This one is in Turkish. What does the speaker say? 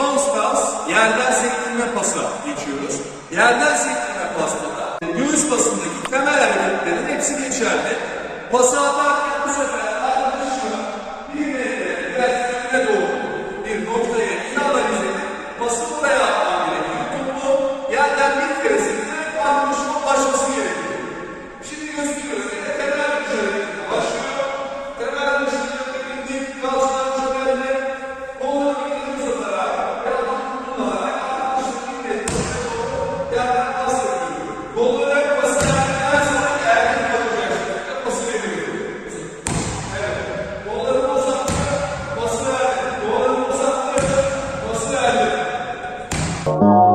bounce pass, yerden sektirme pasa geçiyoruz. Yerden sektirme pasta da göğüs basındaki temel hareketlerin hepsi geçerli. Pasa atarken bu sefer Oh.